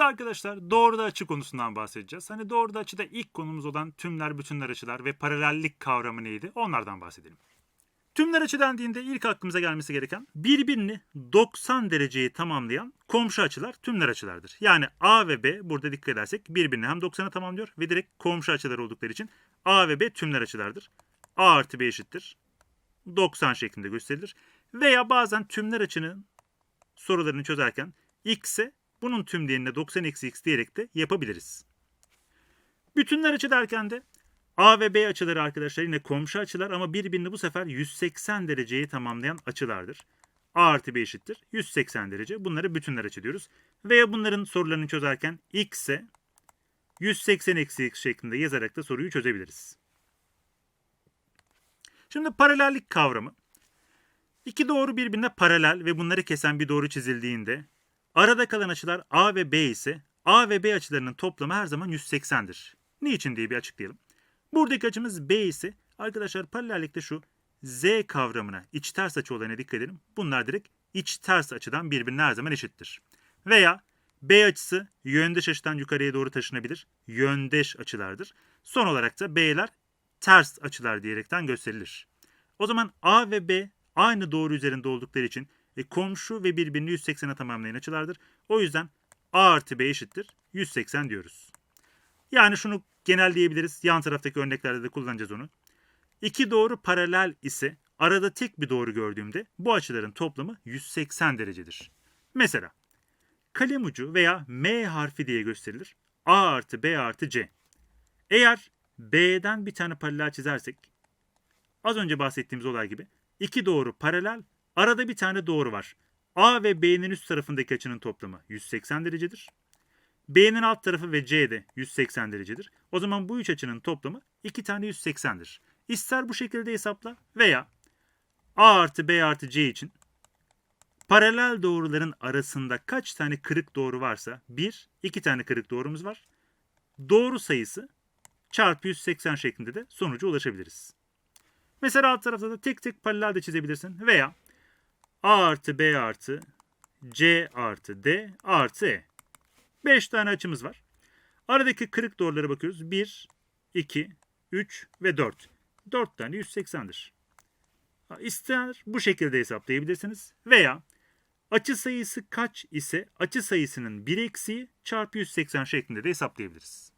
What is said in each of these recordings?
Şimdi arkadaşlar doğruda açı konusundan bahsedeceğiz. Hani doğruda açıda ilk konumuz olan tümler, bütünler açılar ve paralellik kavramı neydi? Onlardan bahsedelim. Tümler açı dendiğinde ilk aklımıza gelmesi gereken birbirini 90 dereceyi tamamlayan komşu açılar tümler açılardır. Yani A ve B burada dikkat edersek birbirini hem 90'a tamamlıyor ve direkt komşu açılar oldukları için A ve B tümler açılardır. A artı B eşittir. 90 şeklinde gösterilir. Veya bazen tümler açının sorularını çözerken x'e bunun tüm değerine 90 eksi x diyerek de yapabiliriz. Bütünler açı derken de A ve B açıları arkadaşlar yine komşu açılar ama birbirini bu sefer 180 dereceyi tamamlayan açılardır. A artı B eşittir 180 derece. Bunları bütünler açı diyoruz. Veya bunların sorularını çözerken x'e 180 eksi x şeklinde yazarak da soruyu çözebiliriz. Şimdi paralellik kavramı. İki doğru birbirine paralel ve bunları kesen bir doğru çizildiğinde arada kalan açılar A ve B ise A ve B açılarının toplamı her zaman 180'dir. Niçin diye bir açıklayalım. Buradaki açımız B ise arkadaşlar paralellikte şu Z kavramına iç ters açı olayına dikkat edelim. Bunlar direkt iç ters açıdan birbirine her zaman eşittir. Veya B açısı yöndeş açıdan yukarıya doğru taşınabilir. Yöndeş açılardır. Son olarak da B'ler ters açılar diyerekten gösterilir. O zaman A ve B aynı doğru üzerinde oldukları için e, komşu ve birbirini 180'e tamamlayan açılardır. O yüzden A artı B eşittir 180 diyoruz. Yani şunu genel diyebiliriz. Yan taraftaki örneklerde de kullanacağız onu. İki doğru paralel ise arada tek bir doğru gördüğümde bu açıların toplamı 180 derecedir. Mesela kalem ucu veya M harfi diye gösterilir. A artı B artı C. Eğer B'den bir tane paralel çizersek az önce bahsettiğimiz olay gibi iki doğru paralel arada bir tane doğru var. A ve B'nin üst tarafındaki açının toplamı 180 derecedir. B'nin alt tarafı ve C de 180 derecedir. O zaman bu üç açının toplamı 2 tane 180'dir. İster bu şekilde hesapla veya A artı B artı C için paralel doğruların arasında kaç tane kırık doğru varsa 1, 2 tane kırık doğrumuz var. Doğru sayısı çarpı 180 şeklinde de sonuca ulaşabiliriz. Mesela alt tarafta da tek tek paralel de çizebilirsin veya A artı B artı C artı D artı E. 5 tane açımız var. Aradaki kırık doğrulara bakıyoruz. 1, 2, 3 ve 4. 4 tane 180'dir. İster bu şekilde hesaplayabilirsiniz. Veya açı sayısı kaç ise açı sayısının 1 eksiği çarpı 180 şeklinde de hesaplayabiliriz.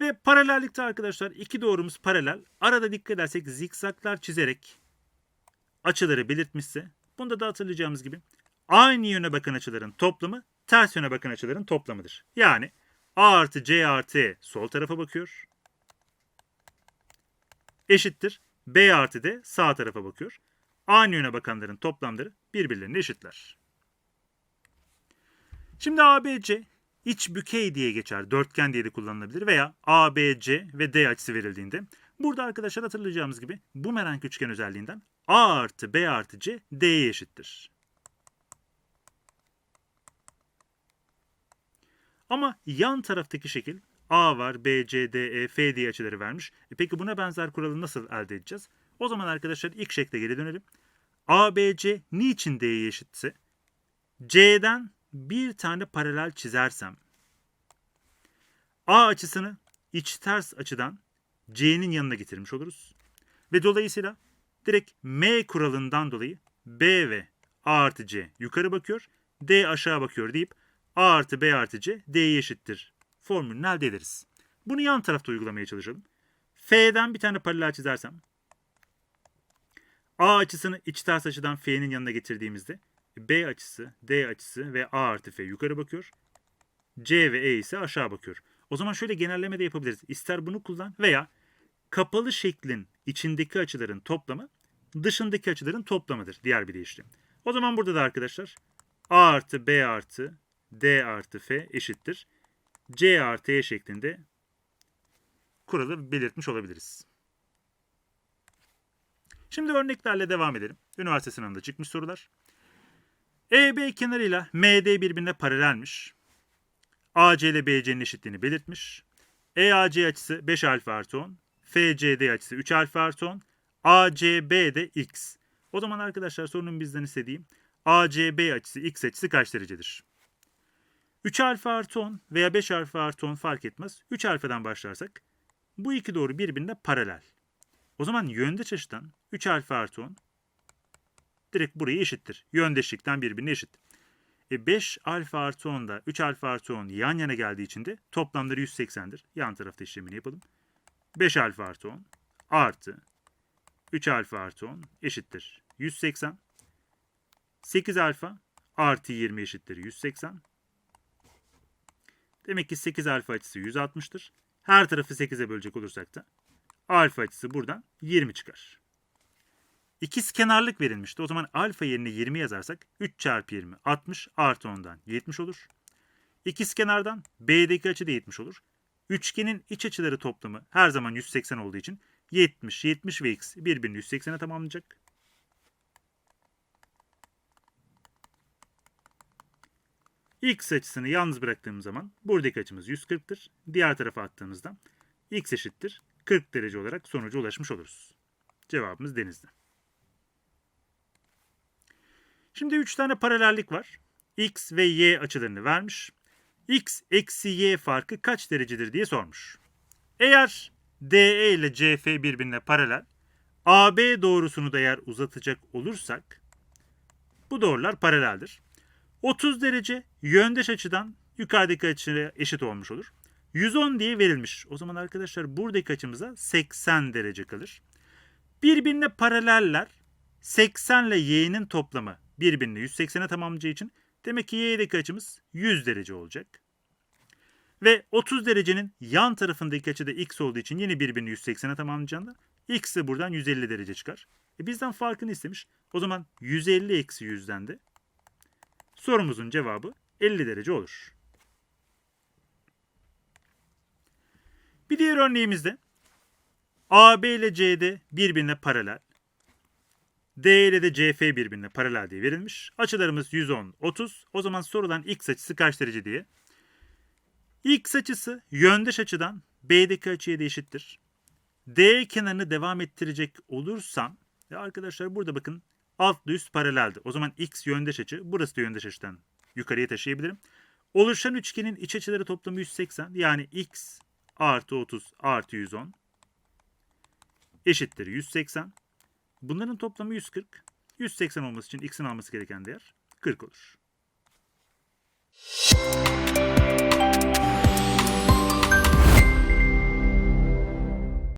Ve paralellikte arkadaşlar iki doğrumuz paralel. Arada dikkat edersek zikzaklar çizerek açıları belirtmişse bunda da hatırlayacağımız gibi aynı yöne bakan açıların toplamı ters yöne bakan açıların toplamıdır. Yani A artı C artı E sol tarafa bakıyor. Eşittir. B artı D sağ tarafa bakıyor. Aynı yöne bakanların toplamları birbirlerine eşitler. Şimdi ABC iç bükey diye geçer. Dörtgen diye de kullanılabilir veya ABC ve D açısı verildiğinde. Burada arkadaşlar hatırlayacağımız gibi bumerang üçgen özelliğinden A artı B artı C D'ye eşittir. Ama yan taraftaki şekil A var, B, C, D, E, F diye açıları vermiş. E peki buna benzer kuralı nasıl elde edeceğiz? O zaman arkadaşlar ilk şekle geri dönelim. A, B, C niçin D'ye eşitse C'den bir tane paralel çizersem A açısını iç ters açıdan C'nin yanına getirmiş oluruz. Ve dolayısıyla direkt M kuralından dolayı B ve A artı C yukarı bakıyor, D aşağı bakıyor deyip A artı B artı C D'ye eşittir formülünü elde ederiz. Bunu yan tarafta uygulamaya çalışalım. F'den bir tane paralel çizersem A açısını iç ters açıdan F'nin yanına getirdiğimizde B açısı, D açısı ve A artı F yukarı bakıyor. C ve E ise aşağı bakıyor. O zaman şöyle genelleme de yapabiliriz. İster bunu kullan veya kapalı şeklin içindeki açıların toplamı dışındaki açıların toplamıdır. Diğer bir deyişle. O zaman burada da arkadaşlar A artı B artı D artı F eşittir. C artı E şeklinde kuralı belirtmiş olabiliriz. Şimdi örneklerle devam edelim. Üniversite sınavında çıkmış sorular. EB kenarıyla MD birbirine paralelmiş. AC ile BC'nin eşitliğini belirtmiş. EAC açısı 5 alfa artı 10. FCD açısı 3 alfa artı 10. ACB de x. O zaman arkadaşlar sorunun bizden istediği ACB açısı x açısı kaç derecedir? 3 alfa artı 10 veya 5 alfa artı 10 fark etmez. 3 alfadan başlarsak bu iki doğru birbirine paralel. O zaman yöndeş açıdan 3 alfa artı 10 direkt burayı eşittir. Yöndeşlikten birbirine eşit. E 5 alfa artı 10 da 3 alfa artı 10 yan yana geldiği için de toplamları 180'dir. Yan tarafta işlemini yapalım. 5 alfa artı 10 artı 3 alfa artı 10 eşittir 180. 8 alfa artı 20 eşittir 180. Demek ki 8 alfa açısı 160'tır. Her tarafı 8'e bölecek olursak da alfa açısı buradan 20 çıkar. İkiz kenarlık verilmişti. O zaman alfa yerine 20 yazarsak 3 çarpı 20 60 artı 10'dan 70 olur. İkiz kenardan B'deki açı da 70 olur. Üçgenin iç açıları toplamı her zaman 180 olduğu için 70, 70 ve x birbirini 180'e tamamlayacak. X açısını yalnız bıraktığım zaman buradaki açımız 140'tır. Diğer tarafa attığımızda x eşittir 40 derece olarak sonuca ulaşmış oluruz. Cevabımız denizde. Şimdi 3 tane paralellik var. X ve Y açılarını vermiş. X eksi Y farkı kaç derecedir diye sormuş. Eğer DE ile CF birbirine paralel, AB doğrusunu da eğer uzatacak olursak bu doğrular paraleldir. 30 derece yöndeş açıdan yukarıdaki açıya eşit olmuş olur. 110 diye verilmiş. O zaman arkadaşlar buradaki açımıza 80 derece kalır. Birbirine paraleller 80 ile y'nin toplamı birbirini 180'e tamamlayacağı için demek ki y'deki açımız 100 derece olacak. Ve 30 derecenin yan tarafındaki açı da x olduğu için yine birbirini 180'e tamamlayacağında x de buradan 150 derece çıkar. E bizden farkını istemiş. O zaman 150 eksi 100'den de sorumuzun cevabı 50 derece olur. Bir diğer örneğimizde AB ile CD birbirine paralel. D ile de CF birbirine paralel diye verilmiş. Açılarımız 110, 30. O zaman sorulan x açısı kaç derece diye. X açısı yöndeş açıdan B'deki açıya da eşittir. D kenarını devam ettirecek olursam ya arkadaşlar burada bakın altla üst paraleldi. O zaman x yöndeş açı. Burası da yöndeş açıdan yukarıya taşıyabilirim. Oluşan üçgenin iç açıları toplamı 180. Yani x artı 30 artı 110 eşittir 180. Bunların toplamı 140. 180 olması için x'in alması gereken değer 40 olur.